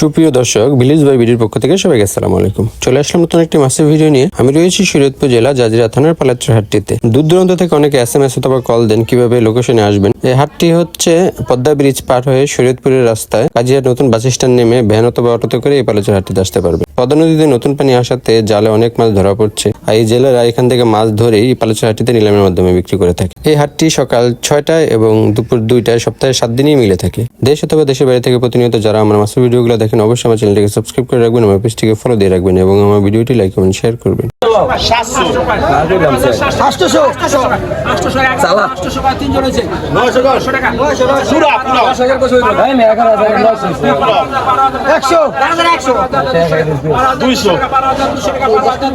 সুপ্রিয় দর্শক village by ভিডিওর পক্ষ থেকে সবাইকে আসসালামু আলাইকুম। চলে আসলাম নতুন একটি মাছের ভিডিও নিয়ে। আমি রয়েছি শরীয়তপুর জেলা জাজিরা থানার পালাত্র হাটটিতে। দূর দূরান্ত থেকে অনেকে এস এম এস অথবা কল দেন কীভাবে লোকেশনে আসবেন। এই হাটটি হচ্ছে পদ্মা ব্রিজ পার হয়ে শরীয়তপুরের রাস্তায় কাজিয়ার নতুন বাস স্ট্যান্ড নেমে ভ্যান অথবা অটোতে করে এই পালাচর হাটটিতে আসতে পারবে পদ্মা নদীতে নতুন পানি আসাতে জালে অনেক মাছ ধরা পড়ছে। আর এই জেলেরা এখান থেকে মাছ ধরেই এই পালাচর হাটটিতে নিলামের মাধ্যমে বিক্রি করে থাকে। এই হাটটি সকাল ছয়টায় এবং দুপুর দুইটায় সপ্তাহে সাত দিনই মিলে থাকে। দেশ অথবা দেশের বাইরে থেকে প্রতিনিয়ত যারা আমার মাছের ভিডিওগুলো দেখেন অবশ্যই আমার চ্যানেলটিকে সাবস্ক্রাইব করে রাখবেন আমার পেজটিকে ফলো দিয়ে রাখবেন এবং আমার ভিডিওটি লাইক কমেন্ট শেয়ার করবেন।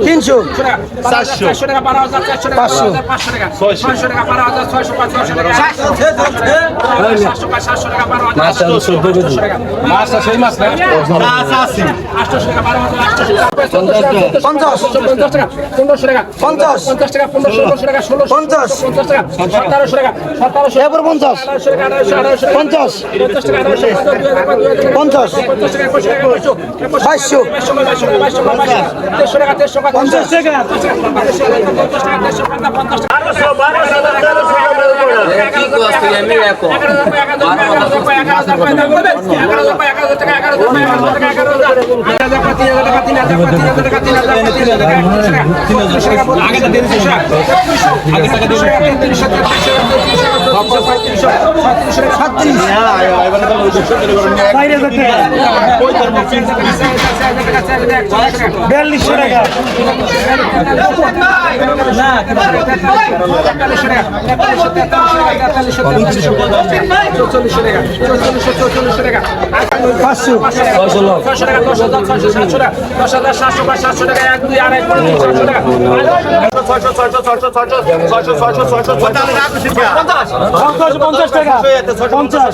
তিনশো চারশো চারশো টাকা বারো হাজার চারশো। টাকা পাঁচশো। পাঁচশো টাকা ছয়শো টাকা বারো হাজার ছয়শো। পঞ্চাশ। পঞ্চাশ বাইশশো পঞ্চাশ টাকা পঞ্চাশ টাকা বিয়াল্লিশশো টাকা না চৌচল্লিশশো টাকা চৌচল্লিশশো চৌচল্লিশশো টাকা। পাঁচশো। ছয়শো টাকা দশ হাজার ছয়শো সাতশো টাকা দশ হাজার সাতশো পাঁচ সাতশো টাকা এক দুই আড়াই সাতশো টাকা। ছয়শো ছয়শো ছয়শো ছয়শো ছয়শো ছয়শো ছয়শো পঞ্চাশ পঞ্চাশ টাকা। পঞ্চাশ।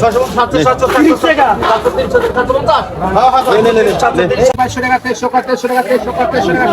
ছয়শো সাতশো সাতশো তিরিশ টাকা। সাতশো তিনশো সাতশো পঞ্চাশ বাইশশো টাকা তেইশশো তেইশশো টাকা তেইশশো তেইশশো টাকা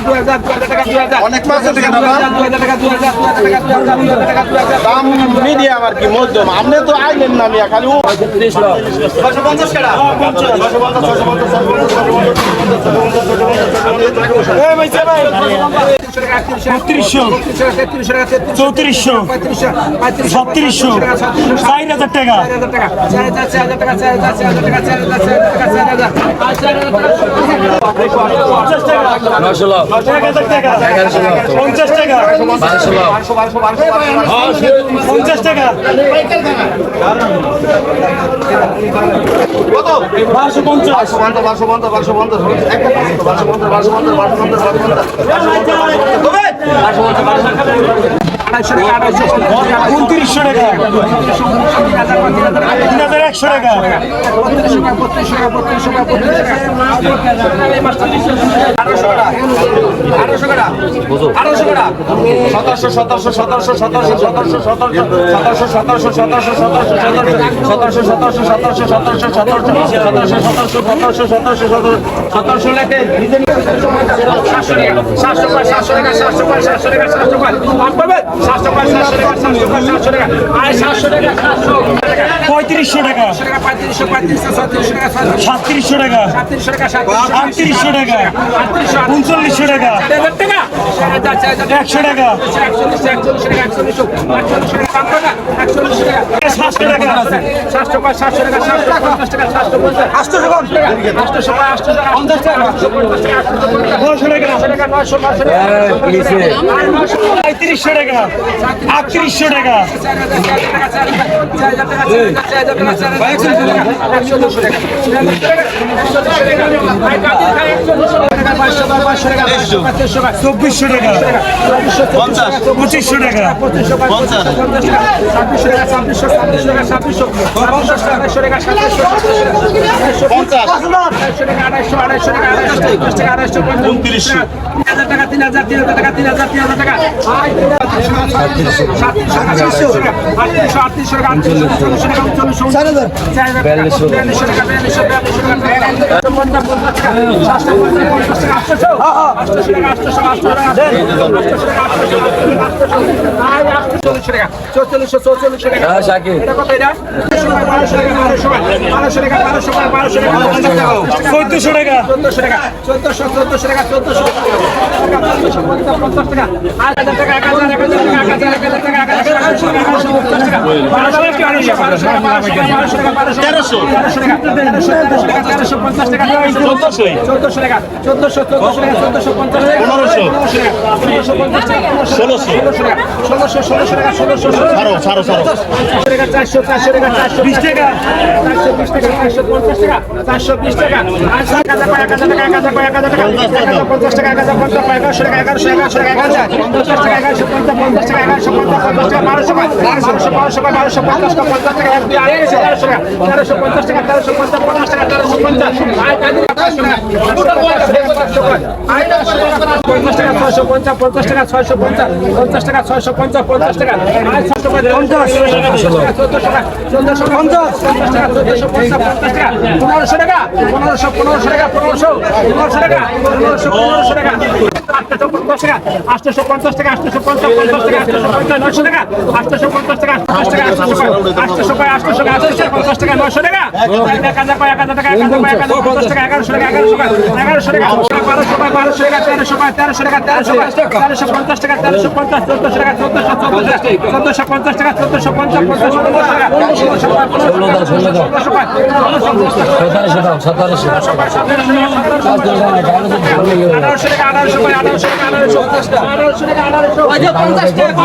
দাম মিডিয়াম আর কি মধ্যম আপনি তো আইলেন না মিয়া খালি বত্রিশশো চৌত্রিশশো ছত্রিশশো চার হাজার টাকা পঞ্চাশ টাকা হাজার টাকা পঞ্চাশ টাকা। বারোশো পঞ্চাশ। বারোশো পঞ্চাশ উনত্রিশশো তিন হাজার একশো টাকা বত্রিশশো টাকা বত্রিশশো টাকা। বত্রিশশো টাকা টাকা আড়াইশো টাকা। পঁয়ত্রিশশো টাকা। টাকা টাকা পঁয়ত্রিশশো পঁয়ত্রিশশো ছত্রিশশো টাকা সাতত্রিশশো টাকা। সাতত্রিশশো টাকা সাতত্রিশশো টাকা উনচল্লিশশো টাকা। টাকা। একশো টাকা। একচল্লিশ একচল্লিশ টাকা একচল্লিশ পাঁচশো টাকা একচল্লিশ টাকা সাতশো টাকা। সাতশো পাঁচ সাতশো টাকা সাতশো পঞ্চাশ টাকা সাতশো পঞ্চাশ আটশো টাকা আটশো পাঁচ আটশো টাকা পঞ্চাশ টাকা নশো টাকা টাকা নয়শো নয়শো টাকা। পঁয়ত্রিশশো টাকা। টাকা হাজার টাকা। একশো টাকা। চব্বিশশো টাকা। পঞ্চাশ। পঁচিশশো টাকা পঞ্চাশ। পঞ্চাশ। টাকা ছাব্বিশশো টাকা ছাব্বিশশো ছাব্বিশশো টাকা ছাব্বিশশো ছাব্বিশশো সাতাশশো টাকা সাতাশশো আড়াইশো পঞ্চাশ। আড়াইশো টাকা আড়াইশো আড়াইশো টাকা আড়াইশো পঞ্চাশ টাকা আড়াইশো পঞ্চাশ। হাজার টাকা তিন হাজার তিন হাজার টাকা তিন হাজার তিন হাজার টাকা। সাতত্রিশশো টাকা আটত্রিশশো আটত্রিশশো টাকা আটত্রিশশো টাকা চল্লিশশো চার হাজার। বিয়াল্লিশশো বিয়াল্লিশশো টাকা বিয়াল্লিশশো। বিয়াল্লিশশো টাকা পঞ্চাশ পঞ্চাশ টাকা পঞ্চাশ টাকা আটশোশো টাকা আটশো টাকা আটশোশো টাকা টাকা চৌচল্লিশশো টাকা হ্যাঁ এটা কত এটা বারোশো টাকা বারোশো টাকা বারোশো টাকা বারোশো টাকা বারোশো টাকা চোদ্দশো টাকা চোদ্দশো টাকা চোদ্দশো চোদ্দশো টাকা পঞ্চাশ টাকা আট হাজার টাকা এক হাজার এক হাজার টাকা এক হাজার টাকা এক হাজার টাকা ষোলোশো ষোলোশো ষোলোশো টাকা ষোলোশো ষোলো ছাড়ো ছাড়ো টাকা চারশো চারশো টাকা চারশো বিশ টাকা চারশো বিশ টাকা চারশো পঞ্চাশ টাকা চারশো বিশ টাকা আটশো এক হাজার এক হাজার টাকা এক হাজার এক হাজার টাকা পঞ্চাশ টাকা এক হাজার পঞ্চাশ এগারোশো টাকা এগারোশো এগারোশো টাকা এক হাজার পঞ্চাশ টাকা এগারোশো পঞ্চাশ পঞ্চাশ টাকা এগারোশো পঞ্চাশ পঞ্চাশ টাকা বারোশো বারোশো বারোশো বারোশো পঞ্চাশ টাকা পঞ্চাশ টাকা এক আড়াইশো তেরোশো টাকা তেরোশো পঞ্চাশ টাকা তেরোশো পঞ্চাশ পঞ্চাশ টাকা তেরোশো পঞ্চাশ টাকা পঞ্চাশ টাকা ছয়শো পঞ্চাশ পঞ্চাশ টাকা ছয়শো পঞ্চাশ পঞ্চাশ টাকা ছয়শো পঞ্চাশ পঞ্চাশ পনেরোশো টাকা টাকা পনেরোশো পনেরোশো টাকা পনেরোশো পঞ্চাশ টাকা আটশো পঞ্চাশ টাকা আটশো পঞ্চাশ টাকা নয়শো টাকা আটশো পঞ্চাশ টাকা আটশো টাকা টাকা হাজার টাকা পঞ্চাশ টাকা এগারোশো টাকা এগারোশো টাকা আঠারোশো টাকা আঠারোশো টাকা আঠারোশো আঠারোশো টাকা আঠারোশো